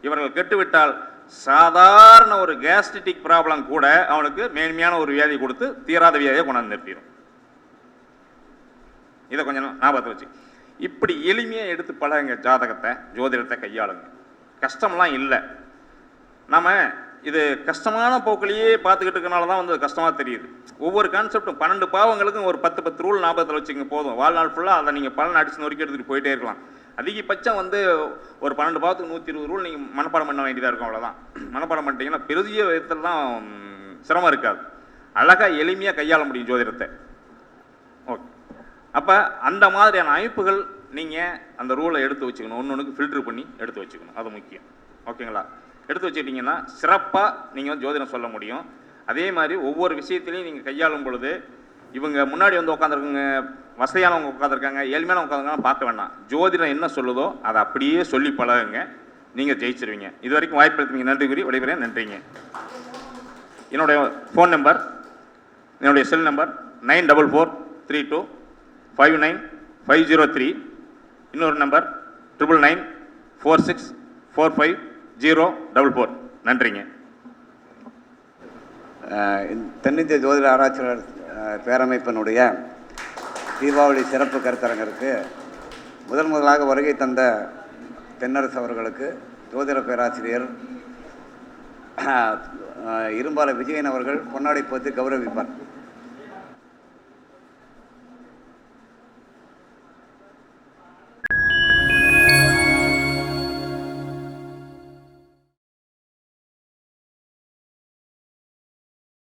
இவர்கள் கெட்டுவிட்டால் சாதாரண ஒரு கேஸ்ட்ரிட்டிக் ப்ராப்ளம் கூட அவனுக்கு மேன்மையான ஒரு வியாதி கொடுத்து தீராத வியாதியை கொண்டாந்து நிறுத்திடும் இதை கொஞ்சம் ஞாபகத்தை வச்சு. இப்படி எளிமையாக எடுத்து பழகுங்க ஜாதகத்தை ஜோதிடத்தை கையாளுங்க. கஷ்டம்லாம் இல்லை. நம்ம இது கஷ்டமான போக்கிலேயே பார்த்துக்கிட்டு இருக்கனால தான் வந்து கஷ்டமாக தெரியுது. ஒவ்வொரு கான்செப்டும் பன்னெண்டு பாவங்களுக்கும் ஒரு பத்து பத்து ரூல் ஞாபகத்தில் வச்சுங்க போதும். வாழ்நாள் ஃபுல்லாக அதை நீங்கள் பலன் அடிச்சு நொறுக்கி எடுத்துகிட்டு போயிட்டே இருக்கலாம். அதிகபட்சம் வந்து ஒரு பன்னெண்டு பாவத்துக்கு நூற்றி இருபது ரூல் நீங்கள் மனப்பாடம் பண்ண வேண்டியதாக இருக்கும் அவ்வளோதான் மனப்பாடம் பண்ணிட்டீங்கன்னா பெரிய விதத்துலலாம் சிரமம் இருக்காது. அழகாக எளிமையாக கையாள முடியும் ஜோதிடத்தை. ஓகே. அப்போ அந்த மாதிரியான அமைப்புகள் நீங்கள் அந்த ரூலை எடுத்து வச்சுக்கணும். ஒன்று ஒன்றுக்கு ஃபில்டர் பண்ணி எடுத்து வச்சுக்கணும். அது முக்கியம். ஓகேங்களா? எடுத்து வச்சுக்கிட்டிங்கன்னா சிறப்பாக நீங்கள் ஜோதிடம் சொல்ல முடியும். அதே மாதிரி ஒவ்வொரு விஷயத்துலையும் நீங்கள் கையாளும் பொழுது இவங்க முன்னாடி வந்து உட்காந்துருக்குங்க வசதியானவங்க உட்காந்துருக்காங்க ஏழ்மையான உட்காந்துருக்காங்க பார்க்க வேண்டாம். ஜோதிடம் என்ன சொல்லுதோ அதை அப்படியே சொல்லி பழகுங்க. நீங்கள் ஜெயிச்சிருவீங்க. இது வரைக்கும் வாய்ப்பு எடுத்தீங்க நன்றி கூறி விடைபெறேன். நன்றிங்க. என்னுடைய ஃபோன் நம்பர் என்னுடைய cell number nine double four three two five nine five zero three. இன்னொரு number triple nine four six four five zero double four நன்றிங்க. தென்னிந்திய ஜோதிட ஆராய்ச்சியாளர் பேரமைப்பினுடைய தீபாவளி சிறப்பு கருத்தரங்கிற்கு முதன் முதலாக வருகை தந்த தென்னரசு அவர்களுக்கு ஜோதிட பேராசிரியர் இரும்பால விஜயன் அவர்கள் பொன்னாடை போத்து கௌரவிப்பார்.